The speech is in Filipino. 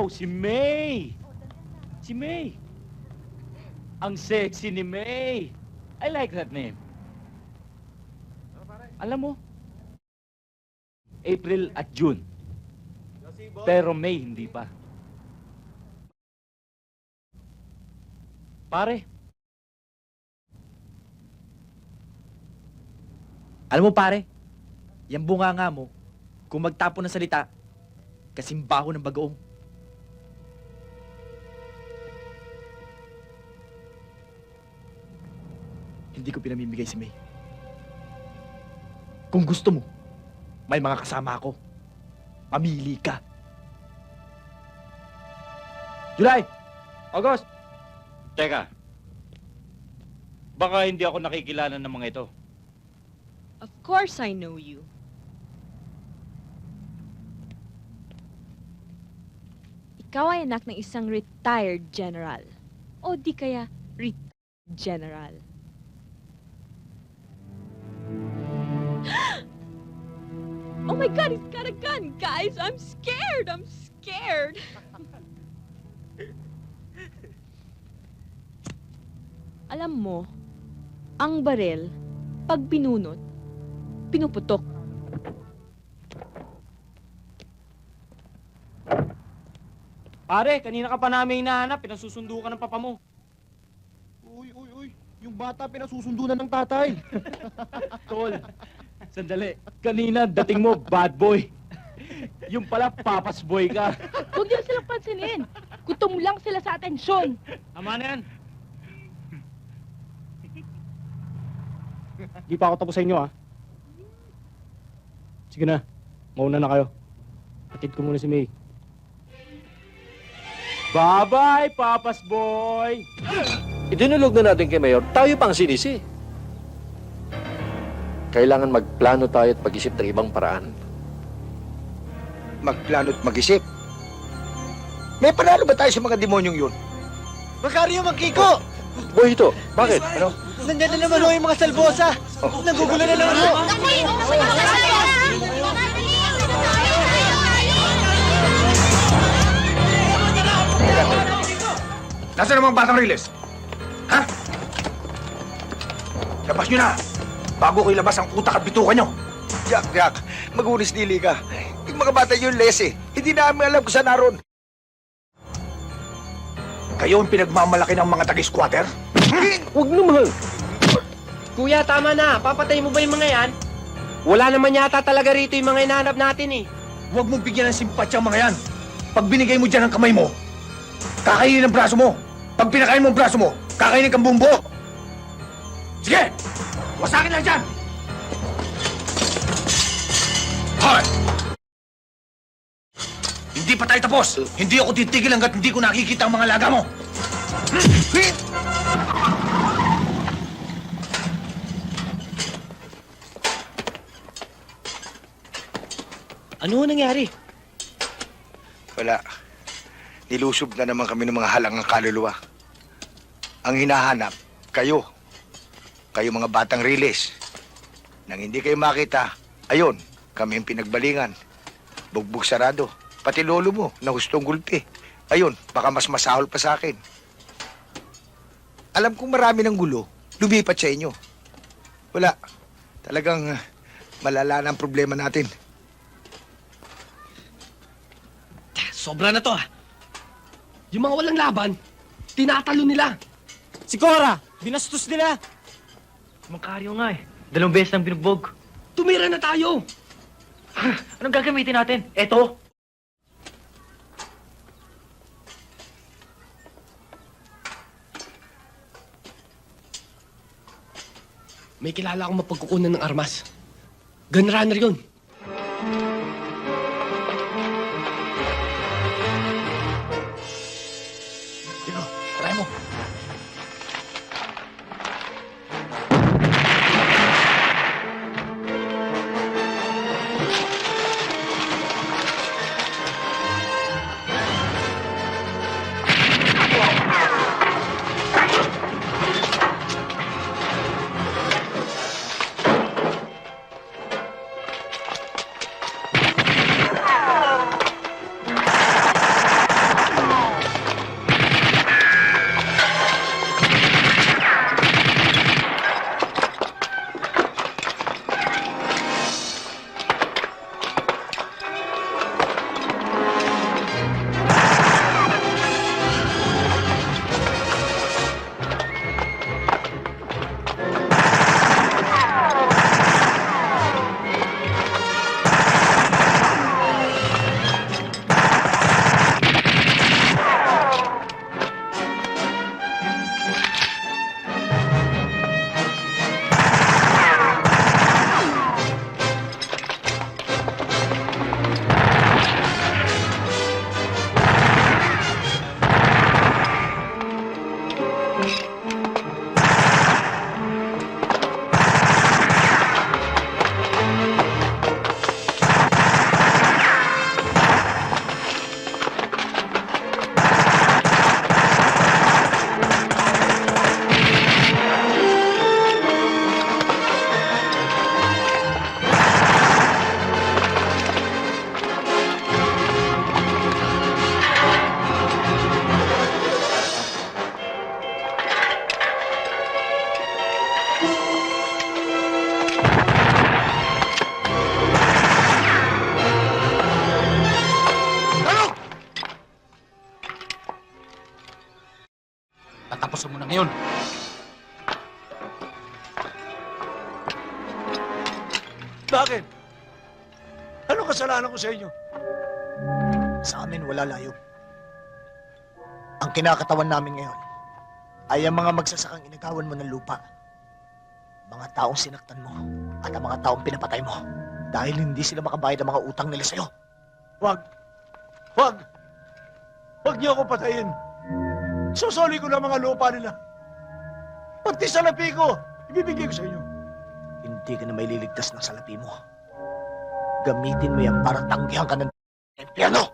Wow, si May! Si May! Ang sexy ni May! I like that name. Alam mo, April at June. Pero May hindi pa. Pare, Alam mo pare, yung bunga nga mo, kung magtapo ng salita, kasing ng bagoong. Hindi ko pinamimigay si May. Kung gusto mo, may mga kasama ako. Mamili ka. July! August! Teka. Baka hindi ako nakikilala ng mga ito. Of course I know you. Ikaw ay anak ng isang retired general. O di kaya retired general. Oh my God, he's got a gun, guys! I'm scared! I'm scared! Alam mo, ang barel, pag binunot, pinuputok. Pare, kanina ka pa namin hinahanap. Pinasusundo ka ng papa mo. Uy, uy, uy. Yung bata pinasusundo na ng tatay. Tol, sandali. Kanina dating mo, bad boy. Yung pala, papas boy ka. Huwag niyo silang pansinin. Gutom lang sila sa atensyon. Tama na yan. Di pa ako tapos sa inyo, ha? Sige na. Mauna na kayo. Atid ko muna si May. Bye-bye, papas boy. Idinulog na natin kay Mayor, tayo pang sinisi. Kailangan magplano tayo at pag-isip ng ibang paraan. magplano at mag-isip. May panalo ba tayo sa mga demonyong yun? Makaryo, magkiko! Boy, ito, bakit? Ano? Nandiyan na naman ho yung mga salbosa. Nagugulo na naman ho. Nasaan ang mga batang riles? Ha? Labas nyo na! Bago ko ilabas ang utak at bituka nyo! Jack, Jack, magunis dili ka. Yung mga bata yun, les eh. Hindi namin alam kung saan naroon. Kayo ang pinagmamalaki ng mga taga-squatter? Huwag naman. Kuya, tama na. Papatay mo ba yung mga yan? Wala naman yata talaga rito yung mga hinahanap natin eh. Huwag mong bigyan ng simpatya ang mga yan. Pag binigay mo dyan ang kamay mo, kakainin ang braso mo. Pag pinakain mo ang braso mo, kakainin kang buong buo. Sige! Wasakin lang dyan! Hoy! Hindi pa tayo tapos. Hindi ako titigil hanggat hindi ko nakikita ang mga laga mo. Ano nangyari? Wala. Nilusob na naman kami ng mga halangang kaluluwa. Ang hinahanap, kayo. Kayo mga batang riles. Nang hindi kayo makita, ayun, kami ang pinagbalingan. Bugbog sarado. Pati lolo mo, na hustong gulpi. Ayun, baka mas masahol pa sa akin. Alam kong marami ng gulo, lumipat sa inyo. Wala. Talagang ah, malala na ang problema natin. Sobra na to ah. Yung mga walang laban, tinatalo nila. Si Cora, binastos nila. Makaryo nga eh. Dalawang beses nang binugbog. Tumira na tayo! Anong gagamitin natin? Eto? May kilala akong mapagkukunan ng armas. Gunrunner yun. Na ngayon. Bakit? Ano kasalanan ko sa inyo? Sa amin, wala layo. Ang kinakatawan namin ngayon ay ang mga magsasakang inagawan mo ng lupa. Mga taong sinaktan mo at ang mga taong pinapatay mo dahil hindi sila makabayad ng mga utang nila sa'yo. Wag. Wag. Wag niyo ako patayin. Susoli ko na mga lupa nila. Pati salapi ko, ibibigay ko sa inyo. Hindi ka na may liligtas ng salapi mo. Gamitin mo yan para tanggihan ka ng empleyado.